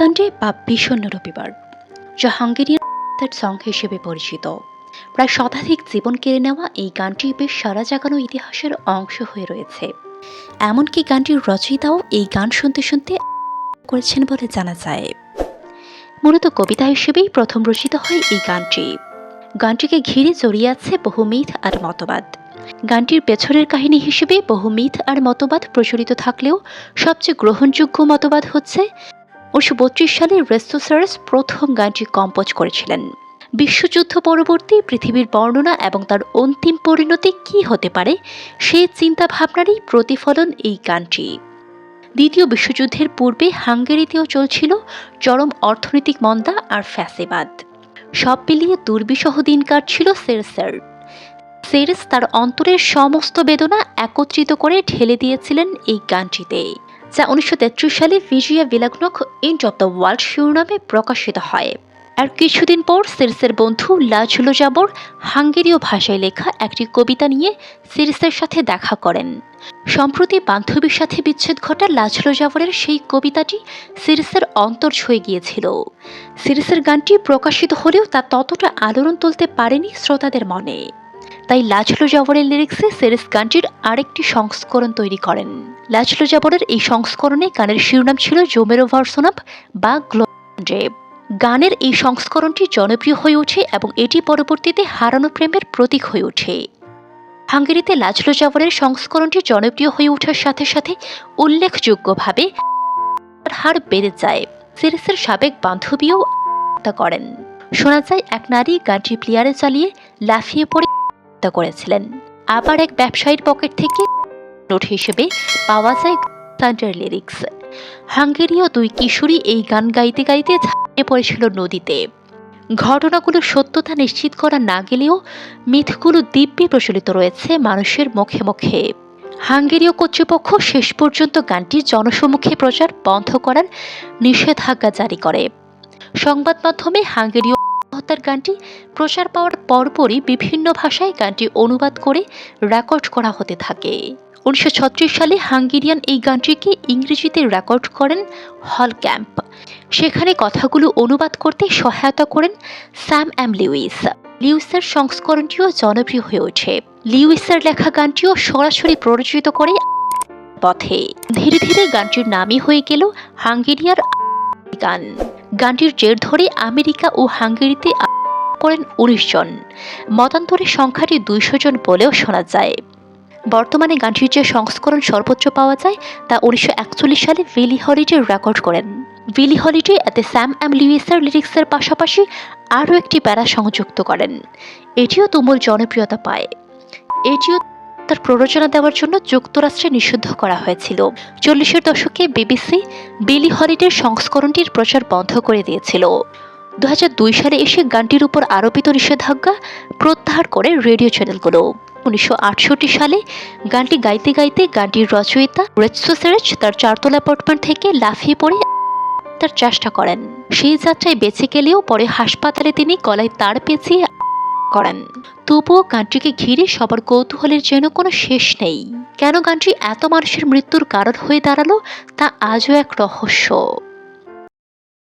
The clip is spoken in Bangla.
সানডে বা বিষণ্ণ রবিবার, যা হাঙ্গেরিয়ান সং হিসেবে পরিচিত। প্রায় শতাধিক জীবন কেড়ে নেওয়া এই গানটি বেশ সারা জাগানো ইতিহাসের অংশ হয়ে রয়েছে। এমনকি গানটির রচয়িতাও এই গান শুনতে শুনতে করেছেন বলে জানা যায়। মূলত কবিতা হিসেবেই প্রথম রচিত হয় এই গানটি। গানটিকে ঘিরে জড়িয়ে আছে বহু মিথ আর মতবাদ। গানটির পেছনের কাহিনী হিসেবে বহু মিথ আর মতবাদ প্রচলিত থাকলেও সবচেয়ে গ্রহণযোগ্য মতবাদ হচ্ছে উনিশশো বত্রিশ সালে রেস্তোসারাস প্রথম গানটি কম্পোজ করেছিলেন। বিশ্বযুদ্ধ পরবর্তী পৃথিবীর বর্ণনা এবং তার অন্তিম পরিণতি কি হতে পারে সেই চিন্তা ভাবনারই প্রতিফলন এই গানটি। দ্বিতীয় বিশ্বযুদ্ধের পূর্বে হাঙ্গেরিতেও চলছিল চরম অর্থনৈতিক মন্দা আর ফ্যাসেবাদ। সব মিলিয়ে দুর্বিষহ দিন কাটছিল সেরসের। সেরেস তার অন্তরের সমস্ত বেদনা একত্রিত করে ঢেলে দিয়েছিলেন এই গানটিতে। যা উনিশশো তেত্রিশ সালে ভিজিয়া ভিলাগ্নক এন্ড অব দ্য ওয়ার্ল্ড শিরোনামে প্রকাশিত হয়। আর কিছুদিন পর সিরিসের বন্ধু লাজুলো জাবর হাঙ্গেরীয় ভাষায় লেখা একটি কবিতা নিয়ে সিরিসের সাথে দেখা করেন। সম্প্রতি বান্ধবীর সাথে বিচ্ছেদ ঘটা লাজলো জাবরের সেই কবিতাটি সিরিসের অন্তর ছুঁয়ে গিয়েছিল। সিরিসের গানটি প্রকাশিত হলেও তা ততটা আলোড়ন তুলতে পারেনি শ্রোতাদের মনে। তাই লাজলো জাবরের লিরিক্সে সিরিস গানটির আরেকটি সংস্করণ তৈরি করেন। লাজলো জাবরের এই সংস্করণে গানের শিরোনাম ছিল জোমেরো ভার্সোনাপ বা গ্লোডেব গানের এই সংস্করণটি জনপ্রিয় হয়ে ওঠে এবং এটি পরবর্তীতে হারানো প্রেমের প্রতীক হয়ে ওঠে। হাঙ্গেরিতে লাজলো জাবরের সংস্করণটি জনপ্রিয় হয়ে ওঠার সাথে সাথে উল্লেখযোগ্যভাবে হার বেড়ে যায়। সিরিসের সাবেক বান্ধবীও হত্যা করেন। শোনা যায়, এক নারী গানটি প্লেয়ারে চালিয়ে লাফিয়ে পড়ে হত্যা করেছিলেন। আবার এক ব্যবসায়ীর পকেট থেকে নোট হিসেবে পাওয়া যায় গানটার লিরিক্স হাঙ্গেরীয় দুই কিশোরী এই গান গাইতে গাইতে ঝাঁপিয়ে পড়েছিল নদীতে। ঘটনাগুলোর সত্যতা নিশ্চিত করা না গেলেও মিথগুলো দিব্যি প্রচলিত রয়েছে মানুষের মুখে মুখে। হাঙ্গেরীয় কর্তৃপক্ষ শেষ পর্যন্ত গানটি জনসমুখে প্রচার বন্ধ করার নিষেধাজ্ঞা জারি করে। সংবাদ মাধ্যমে হাঙ্গেরীয় হত্যার গানটি প্রচার পাওয়ার পরপরই বিভিন্ন ভাষায় গানটি অনুবাদ করে রেকর্ড করা হতে থাকে। উনিশশো ছত্রিশ সালে হাঙ্গেরিয়ান এই গানটিকে ইংরেজিতে রেকর্ড করেন হল ক্যাম্প। সেখানে কথাগুলো অনুবাদ করতে সহায়তা করেন স্যাম অ্যাম লিউইস লিউইসের সংস্করণটিও জনপ্রিয় হয়ে ওঠে। লিউইসের লেখা গানটিও সরাসরি প্ররোচিত করে পথে। ধীরে ধীরে গানটির নামই হয়ে গেল হাঙ্গেরিয়ার গান। গানটির জের ধরে আমেরিকা ও হাঙ্গেরিতে করেন উনিশ জন। মতান্তরের সংখ্যাটি দুইশো জন বলেও শোনা যায়। বর্তমানে গানটির যে সংস্করণ সর্বোচ্চ পাওয়া যায়, তা উনিশশো একচল্লিশ সালে ভিলি হলিডে রেকর্ড করেন। ভিলি হলিডে এতে স্যাম অ্যাম লিউইসের লিরিক্সের পাশাপাশি আরও একটি প্যারা সংযুক্ত করেন। এটিও তুমুল জনপ্রিয়তা পায়। এটিও তার প্ররোচনা দেওয়ার জন্য যুক্তরাষ্ট্রে নিষিদ্ধ করা হয়েছিল। চল্লিশের দশকে বিবিসি বিলি হলিডের সংস্করণটির প্রচার বন্ধ করে দিয়েছিল। দু হাজার দুই সালে এসে গানটির উপর আরোপিত নিষেধাজ্ঞা প্রত্যাহার করে রেডিও চ্যানেলগুলো। উনিশশো সালে গানটি গাইতে গাইতে গানটির রচয়িতা রেচসোসেরেচ তার চারতলা অ্যাপার্টমেন্ট থেকে লাফিয়ে পড়ে তার চেষ্টা করেন। সেই যাত্রায় বেঁচে গেলেও পরে হাসপাতালে তিনি গলায় তার পেঁচিয়ে করেন। তবুও গানটিকে ঘিরে সবার কৌতূহলের যেন কোনো শেষ নেই। কেন গানটি এত মানুষের মৃত্যুর কারণ হয়ে দাঁড়াল তা আজও এক রহস্য।